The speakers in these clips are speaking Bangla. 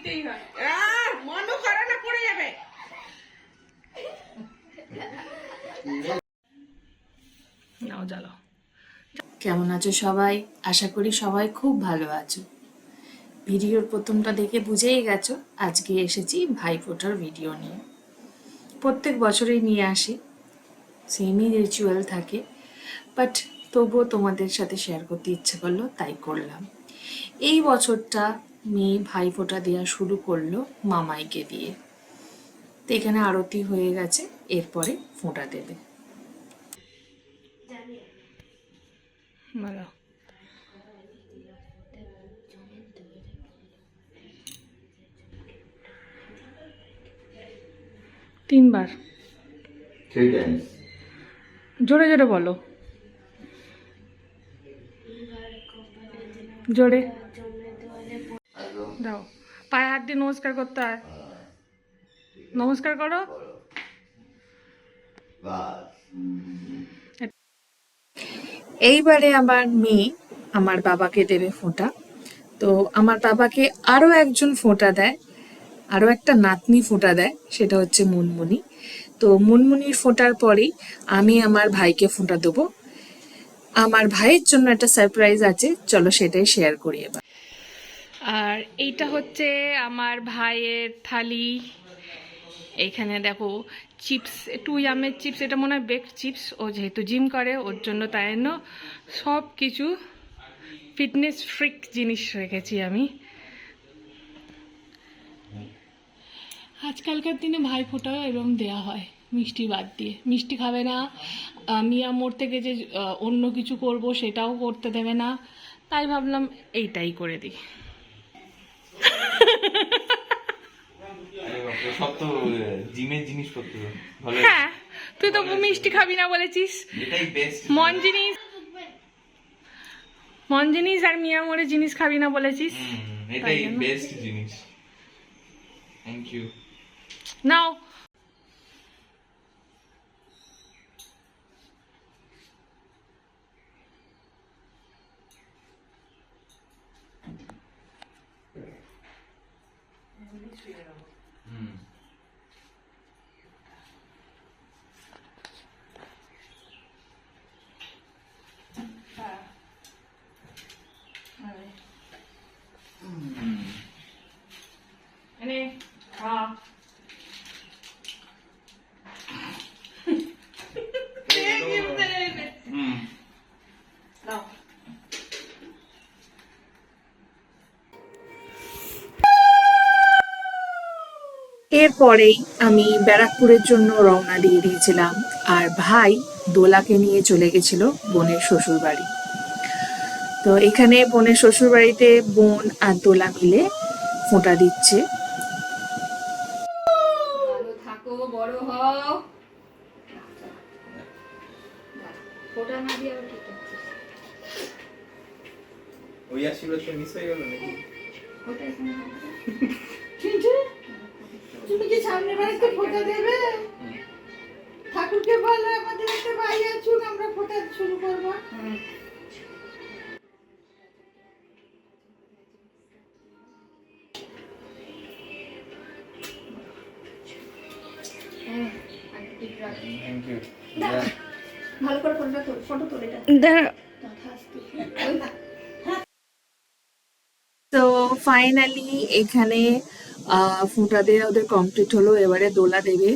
দিতেই হয়। মনও করে না পড়ে যাবে। নাও কেমন আছো সবাই? আশা করি সবাই খুব ভালো আছো। ভিডিওর প্রথমটা দেখে বুঝেই গেছো আজকে এসেছি ভাইফোঁটার ভিডিও নিয়ে। প্রত্যেক বছরেই নিয়ে আসি। সেমই রিচুয়াল থাকে। বাট তবুও তোমাদের সাথে শেয়ার করতে ইচ্ছে করল তাই করলাম। এই বছরটা মেয়ে ভাইফোঁটা দেওয়া শুরু করল মামাইকে দিয়ে। তো এখানে আরতি হয়ে গেছে এরপরে ফোঁটা দেবে। তিনবার। জোরে জোরে বলো। জোরে। দাও। পায়ে হাত দিয়ে নমস্কার করতে হয়। নমস্কার করো। এইবারে আমার মেয়ে আমার বাবাকে দেবে ফোঁটা। তো আমার বাবাকে আরও একজন ফোঁটা দেয় আরও একটা নাতনি ফোঁটা দেয়, সেটা হচ্ছে মুনমুনি। তো মুনমুনির ফোঁটার পরেই আমি আমার ভাইকে ফোঁটা দেবো। আমার ভাইয়ের জন্য একটা সারপ্রাইজ আছে, চলো সেটাই শেয়ার করি এবার। আর এইটা হচ্ছে আমার ভাইয়ের থালি। এইখানে দেখো চিপস, একটু ইয়ামের চিপস, এটা মনে হয় বেক চিপস। ও যেহেতু জিম করে, ওর জন্য তাই জন্য সব কিছু ফিটনেস ফ্রিক জিনিস রেখেছি আমি। আজকালকার দিনে ভাই ফোটাও এরকম দেওয়া হয়, মিষ্টি বাদ দিয়ে। মিষ্টি খাবে না মিয়া থেকে যে অন্য কিছু করব সেটাও করতে দেবে না। তাই ভাবলাম এইটাই করে দিই। সব তো জিমের জিনিসপত্র ভালো হ্যাঁ তুই তো মিষ্টি খাবি না বলেছিস। মন জিনিস মন জিনিস আর মিয়া মোড়ে জিনিস খাবি না বলেছিস? এটাই বেস্ট জিনিস। থ্যাংক ইউ নাও 嗯。এরপরেই আমি ব্যারাকপুরের জন্য রওনা দিয়ে দিয়েছিলাম আর ভাই দোলাকে নিয়ে চলে গেছিল বোনের শ্বশুর বাড়ি তো এখানে বোনের শ্বশুর বাড়িতে বোন আর দোলা মিলে ফোঁটা দিচ্ছে। থাকো বড় হও। ফোটা না দিয়ে ঠিক আছে ওই আশীর্বাদটা মিস হয়ে গেল নাকি? সামনে বাড়িতে ফোঁটা দেবে? ঠাকুরকে বলো, আমাদের একটা ভাই আছুক আমরা ফোঁটা শুরু করব। ফটো তোলে এটা তো ফাইনালি এখানে ফোঁটা দিয়ে ওদের কমপ্লিট হলো, এবারে দোলা দেবে।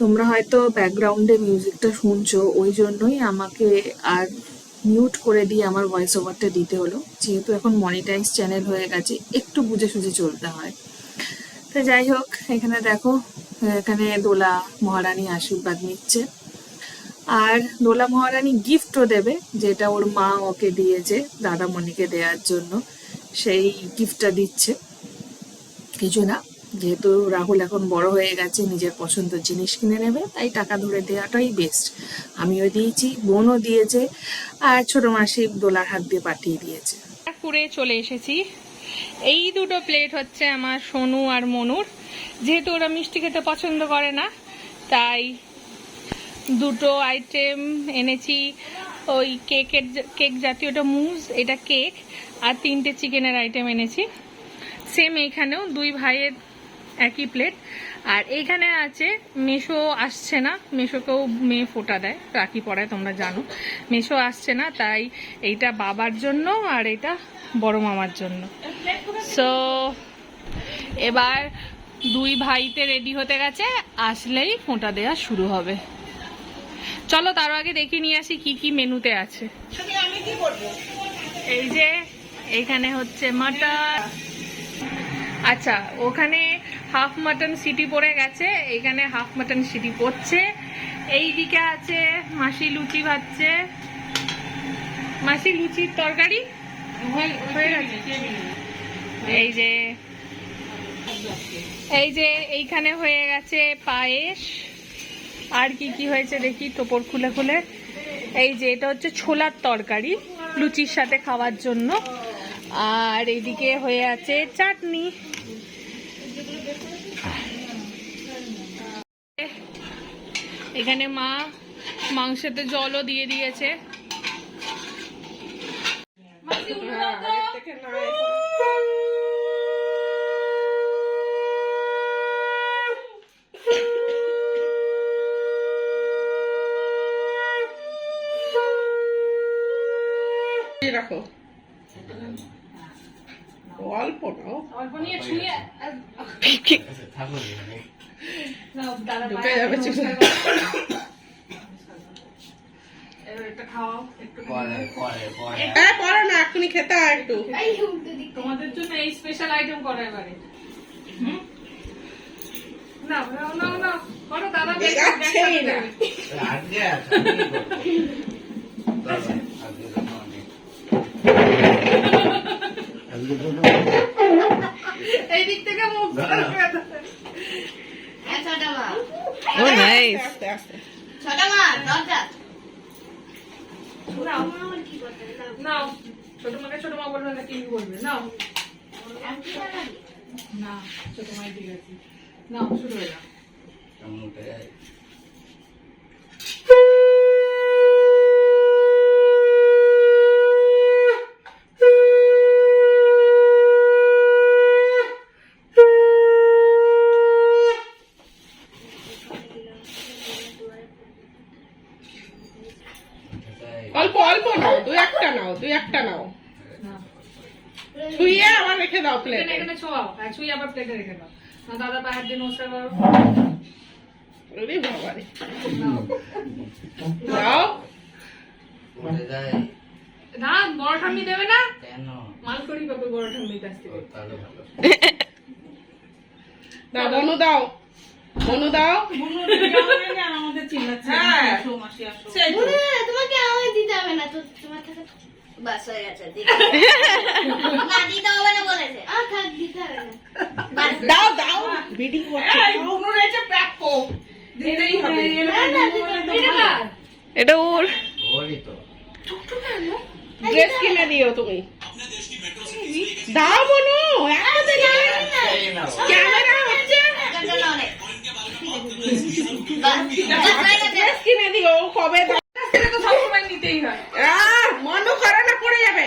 তোমরা হয়তো ব্যাকগ্রাউন্ডে মিউজিকটা শুনছো, ওই জন্যই আমাকে আর মিউট করে দিয়ে আমার ভয়েস ওভারটা দিতে হলো। যেহেতু এখন মনিটাইজ চ্যানেল হয়ে গেছে, একটু বুঝে সুঝে চলতে হয়। তো যাই হোক, এখানে দেখো, এখানে দোলা মহারানী আশীর্বাদ নিচ্ছে। আর দোলা মহারানী গিফটও দেবে, যেটা ওর মা ওকে দিয়েছে দাদামণিকে দেওয়ার জন্য। সেই গিফটটা দিচ্ছে। কিছু না যেহেতু রাহুল এখন বড় হয়ে গেছে, নিজের পছন্দের জিনিস কিনে নেবে, তাই টাকা ধরে দেওয়াটাই বেস্ট আমিও দিয়েছি, বোনও দিয়েছে, আর ছোট মাসি দোলার হাত দিয়ে পাঠিয়ে দিয়েছে। পুরে চলে এসেছি। এই দুটো প্লেট হচ্ছে আমার সোনু আর মনুর। যেহেতু ওরা মিষ্টি খেতে পছন্দ করে না, তাই দুটো আইটেম এনেছি। ওই কেকের কেক জাতীয়টা মুজ এটা কেক আর তিনটে চিকেনের আইটেম এনেছি। সেম এইখানেও, দুই ভাইয়ের একই প্লেট আর এইখানে আছে মেশো আসছে না। মেশোকেও মেয়ে ফোটা দেয়, রাখি পড়ায় তোমরা জানো। মেশো আসছে না, তাই এইটা বাবার জন্য আর এটা বড় মামার জন্য। সো এবার দুই ভাইতে রেডি হতে গেছে, আসলেই ফোঁটা দেওয়া শুরু হবে। চলো তার আগে দেখে নিয়ে আসি কি কি মেনুতে আছে। এই যে, এখানে হচ্ছে মাটন আচ্ছা ওখানে হাফ মাটন সিটি পড়ে গেছে এখানে হাফ মাটন সিটি পড়ছে। এই দিকে আছে মাসি লুচি ভাজছে। মাসি লুচির তরকারি? হয়ে- হয়ে গেছে। এই যে এই যে এইখানে হয়ে গেছে পায়েস। আর কি কি হয়েছে দেখি তোপর খুলে খুলে। এই যে এটা হচ্ছে ছোলার তরকারি লুচির সাথে খাওয়ার জন্য। আর এইদিকে হয়ে আছে চাটনি। এখানে মা মাংসতে জলও দিয়ে দিয়েছে। রাখো অল্প নাও অল্প। নিয়ে ছুঁয়ে পরে না এক্ষুনি খেতে হয় একটু। এই দিক তোমাদের জন্য এই স্পেশাল আইটেম করো এবারে। নাও নাও নাও করো দাদা না। এই দিক থেকে মুখ ও নাইস আস্তে আস্তে ছটা না মাকে ছোট মা বলবে না কি বলবে? নাও। না ছোট মাই ঠিক আছে। নাও শুরু হয়ে যাও কেমন উঠে যায় অল্প অল্প নাও দুই একটা নাও দুই একটা নাও নাও ছুঁয়ে আবার রেখে দাও এখানে প্লেটে এখানে ছোঁয়াও আর ছুঁই আবার প্লেটে রেখে দাও। না দাদা পায়ের দিয়ে নমস্কার করো ওরে বাবারে নাও দাও। না বড় ঠাম্মি দেবে না? কেন? পাবে বড় ঠাম্মির কাছ থেকে। দাও বনু দাও। বনু দাও। হ্যাঁ। সেই তো। তোমাকে আমাকে দিতে হবে না তো তোমার কাছে বাস হয়ে গেছে দিতে না দিতে হবে না বলেছে। আর থাক দিতে হবে না। বাস দাও দাও ভিডিও করছে এটা এটা ওর ওরই তো ড্রেস কিনে দিও তুমি দাও বনু একসাথে। ক্যামেরা হচ্ছে হয়ে ড্রেস কিনে দিও কবে সবসময় নিতেই হয় মনু করে না পড়ে যাবে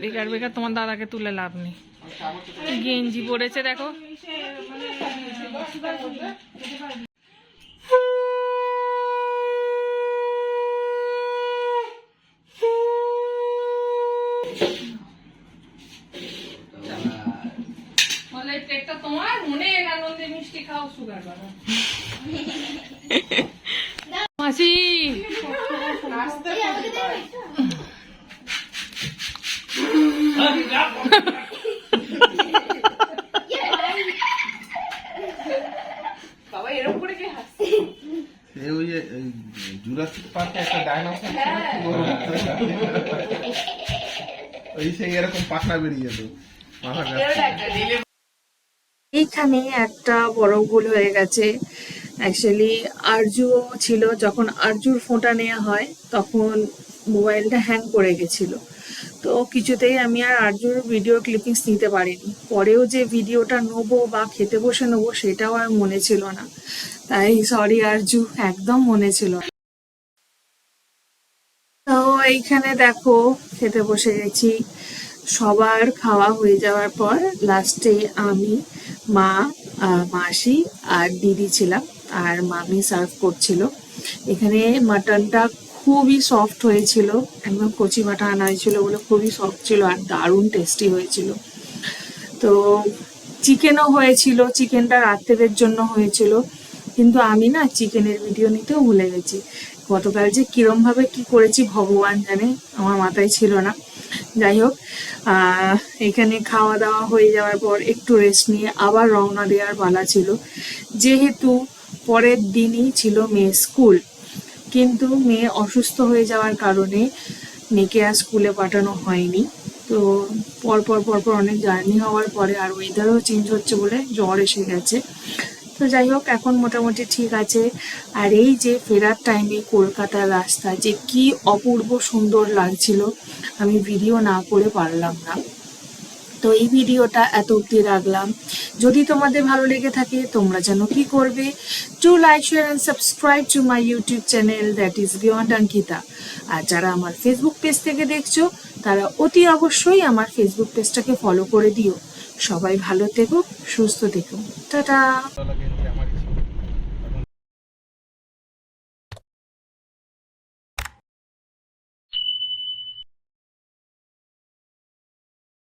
বেকার বেকার তোমার দাদাকে তুলে লাভ নেই। গেঞ্জি পরেছে দেখো। তোমার? মনে আনন্দে মিষ্টি খাও সুগার বাবা মাসি এই আমাকে দেবে একটা? এই ওই যে জুরাসিক পার্কে একটা ডাইনোসর ওই সেই এরকম পাখনা বেরিয়ে যেত এইখানে একটা বড় ভুল হয়ে গেছে। অ্যাকচুয়ালি আরজুও ছিল। যখন আরজুর ফোঁটা নেওয়া হয় তখন মোবাইলটা হ্যাং করে গেছিল। তো কিছুতেই আমি আর আরজুর ভিডিও ক্লিপিংস নিতে পারিনি। পরেও যে ভিডিওটা নেব বা খেতে বসে নেব সেটাও আর মনে ছিল না। তাই সরি আরজু একদম মনে ছিল না। এইখানে দেখো, খেতে বসে গেছি। সবার খাওয়া হয়ে যাওয়ার পর লাস্টে আমি, মা মাসি আর দিদি ছিলাম আর মামি সার্ভ করছিল। এখানে মাটনটা খুবই সফট হয়েছিল, একদম কচি মাটা আনা হয়েছিল বলে খুবই সফট ছিল আর দারুণ টেস্টি হয়েছিল। তো চিকেনও হয়েছিল চিকেনটা রাত্রের জন্য হয়েছিল। কিন্তু আমি না চিকেনের ভিডিও নিতেও ভুলে গেছি। গতকাল যে কিরম ভাবে কি করেছি ভগবান জানে, আমার মাথায় ছিল না। যাই হোক এখানে খাওয়া দাওয়া হয়ে যাওয়ার পর একটু রেস্ট নিয়ে আবার রওনা দেওয়ার পালা ছিল। যেহেতু পরের দিনই ছিল মেয়ে স্কুল, কিন্তু মেয়ে অসুস্থ হয়ে যাওয়ার কারণে মেয়েকে আর স্কুলে পাঠানো হয়নি। তো পর পর পর পর অনেক জার্নি হওয়ার পরে আর ওয়েদারও চেঞ্জ হচ্ছে বলে জ্বর এসে গেছে। তো যাই হোক, এখন মোটামুটি ঠিক আছে। আর এই যে ফেরার টাইমে কলকাতার রাস্তা, যে কি অপূর্ব সুন্দর লাগছিল, আমি ভিডিও না করে পারলাম না। তো এই ভিডিওটা এত অব্দি রাখলাম। যদি তোমাদের ভালো লেগে থাকে, তোমরা যেন কি করবে? To like share and subscribe to my YouTube channel that is beyond Ankita আর যারা আমার ফেসবুক পেজ থেকে দেখছ, তারা অতি অবশ্যই আমার ফেসবুক পেজটাকে ফলো করে দিও। সবাই ভালো থেকো, সুস্থ থেকো। টাটা!